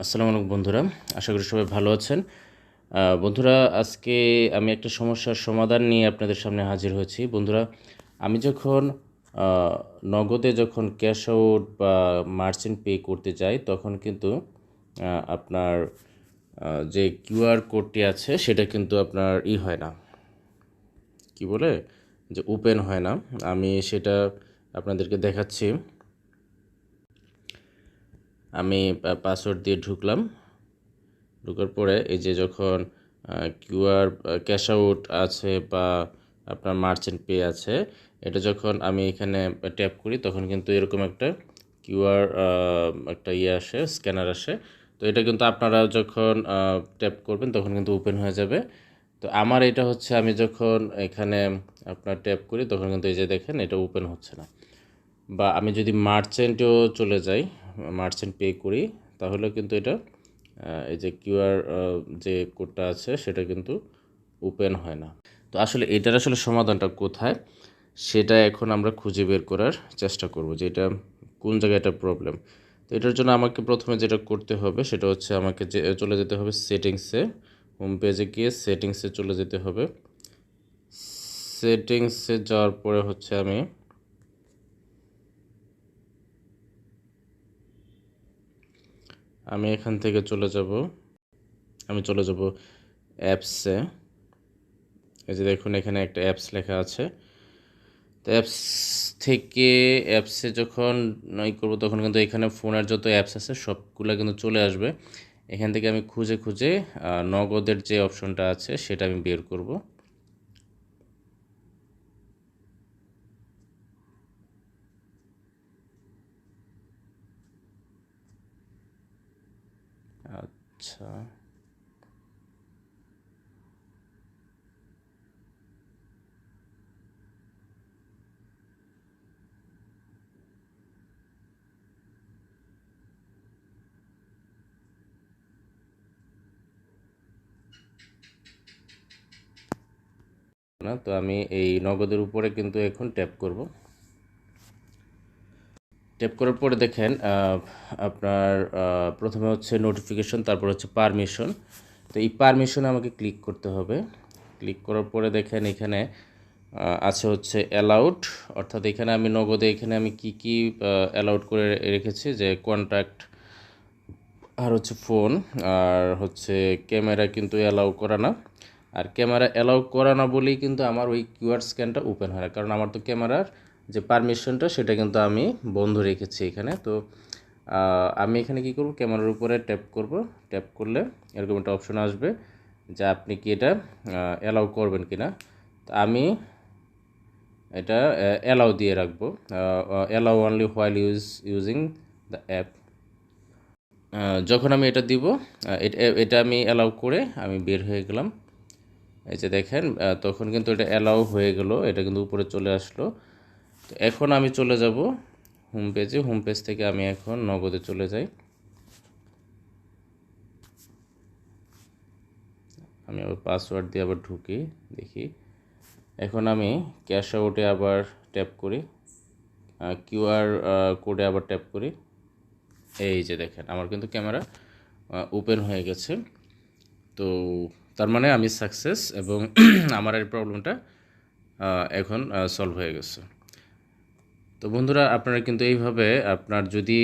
আসসালামু আলাইকুম বন্ধুরা, আশা করি সবাই ভালো আছেন। বন্ধুরা, আজকে আমি একটা সমস্যার সমাধান নিয়ে আপনাদের সামনে হাজির হয়েছি। বন্ধুরা, আমি যখন নগদে যখন ক্যাশ আউট বা মার্চেন্ট পে করতে যাই, তখন কিন্তু আপনার যে কিউআর কোডটি আছে, সেটা কিন্তু আপনার ই হয় না। কি বলে? যে ওপেন হয় না। আমি সেটা আপনাদেরকে দেখাচ্ছি। আমি পাসওয়ার্ড দিয়ে ঢুকলাম। ঢুকার পরে এই যে যখন কিউআর ক্যাশ আউট আছে বা আপনার মার্চেন্ট পে আছে, এটা যখন আমি এখানে ট্যাপ করি তখন কিন্তু এরকম একটা কিউআর একটা ইয়ে আসে স্ক্যানার আসে। তো এটা কিন্তু আপনারা যখন ট্যাপ করবেন তখন কিন্তু ওপেন হয়ে যাবে। তো আমার এটা হচ্ছে আমি যখন এখানে আপনার ট্যাপ করি তখন কিন্তু এই যে দেখেন এটা ওপেন হচ্ছে না। বা আমি যদি মার্চেন্টেও চলে যাই মার্চেন্ট পে করি, তাহলে কিন্তু এটা এই যে কিউআর যে কোডটা আছে, সেটা কিন্তু ওপেন হয় না। তো আসলে এটার আসলে সমাধানটা কোথায়, সেটা এখন আমরা খুঁজে বের করার চেষ্টা করব যে এটা কোন জায়গায় এটা প্রবলেম তো এটার জন্য আমাকে প্রথমে যেটা করতে হবে, সেটা হচ্ছে আমাকে যে, চলে যেতে হবে সেটিংসে হোম পেজে গিয়ে সেটিংসে চলে যেতে হবে। সেটিংসে যাওয়ার পরে হচ্ছে আমি আমি এখান থেকে চলে যাব। আমি চলে যাব অ্যাপসে এই যে দেখুন, এখানে একটা অ্যাপস লেখা আছে। তো অ্যাপস থেকে অ্যাপসে যখন ই করব, তখন কিন্তু এখানে ফোনের যত অ্যাপস আছে, সবগুলো কিন্তু চলে আসবে। এখান থেকে আমি খুঁজে খুঁজে নগদের যে অপশনটা আছে, সেটা আমি বের করব। আচ্ছা না তো আমি এই নগদের উপরে কিন্তু এখন ট্যাপ করব। ট্যাপ করার পরে দেখেন আপনার প্রথমে হচ্ছে নোটিফিকেশন তারপর হচ্ছে পারমিশন তো এই পারমিশনে আমাকে ক্লিক করতে হবে। ক্লিক করার পরে দেখেন এখানে আছে হচ্ছে অ্যালাউড অর্থাৎ এখানে আমি নগদে এখানে আমি কি কি অ্যালাউড করে রেখেছি, যে কন্ট্যাক্ট আর হচ্ছে ফোন আর হচ্ছে ক্যামেরা কিন্তু অ্যালাউ করা না। আর ক্যামেরা অ্যালাউ করা না বলেই কিন্তু আমার ওই কিউআর স্ক্যানটা ওপেন হয় না। কারণ আমার তো ক্যামেরার যে পারমিশনটা সেটা কিন্তু আমি বন্ধ রেখেছি এখানে। তো আমি এখানে কি করব? ক্যামেরার উপরে ট্যাপ করব। ট্যাপ করলে এরকম একটা অপশন আসবে যে আপনি কি এটা অ্যালাউ করবেন কি না তো আমি এটা অ্যালাউ দিয়ে রাখব। Allow only while use using the app যখন আমি এটা দিব এটা আমি অ্যালাউ করে আমি বের হয়ে গেলাম। এই যে দেখেন তখন কিন্তু এটা অ্যালাউ হয়ে গেল। এটা কিন্তু উপরে চলে আসলো। তো এখন আমি চলে যাব হোম পেজে হোম পেজ থেকে আমি এখন নগদে চলে যাই। আমি আবার পাসওয়ার্ড দিয়ে আবার ঢুকি, দেখি। এখন আমি ক্যাশ আউটে আবার ট্যাপ করি। কিউআর কোডে আবার ট্যাপ করি। এই যে দেখেন, আমার কিন্তু ক্যামেরা ওপেন হয়ে গেছে। তো তার মানে আমি সাকসেস এবং আমার এই প্রবলেমটা এখন সলভ হয়ে গেছে। তো বন্ধুরা, আপনারা কিন্তু এইভাবে আপনার যদি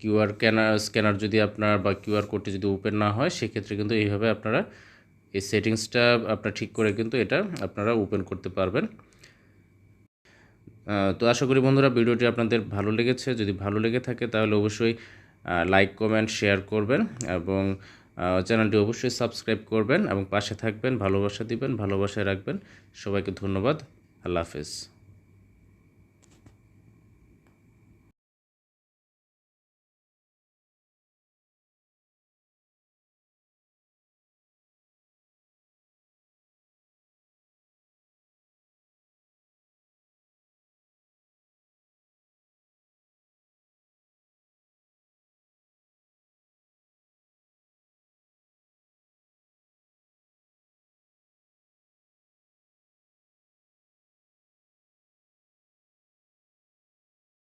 কিউআর ক্যানার স্ক্যানার যদি আপনার বা কিউআর কোডটি যদি ওপেন না হয়, সেক্ষেত্রে কিন্তু এইভাবে আপনারা এই সেটিংসটা আপনার ঠিক করে কিন্তু এটা আপনারা ওপেন করতে পারবেন। তো আশা করি বন্ধুরা, ভিডিওটি আপনাদের ভালো লেগেছে। যদি ভালো লেগে থাকে, তাহলে অবশ্যই লাইক কমেন্ট শেয়ার করবেন এবং চ্যানেলটি অবশ্যই সাবস্ক্রাইব করবেন এবং পাশে থাকবেন, ভালোবাসা দিবেন, ভালোবাসায় রাখবেন। সবাইকে ধন্যবাদ। আল্লাহ হাফেজ।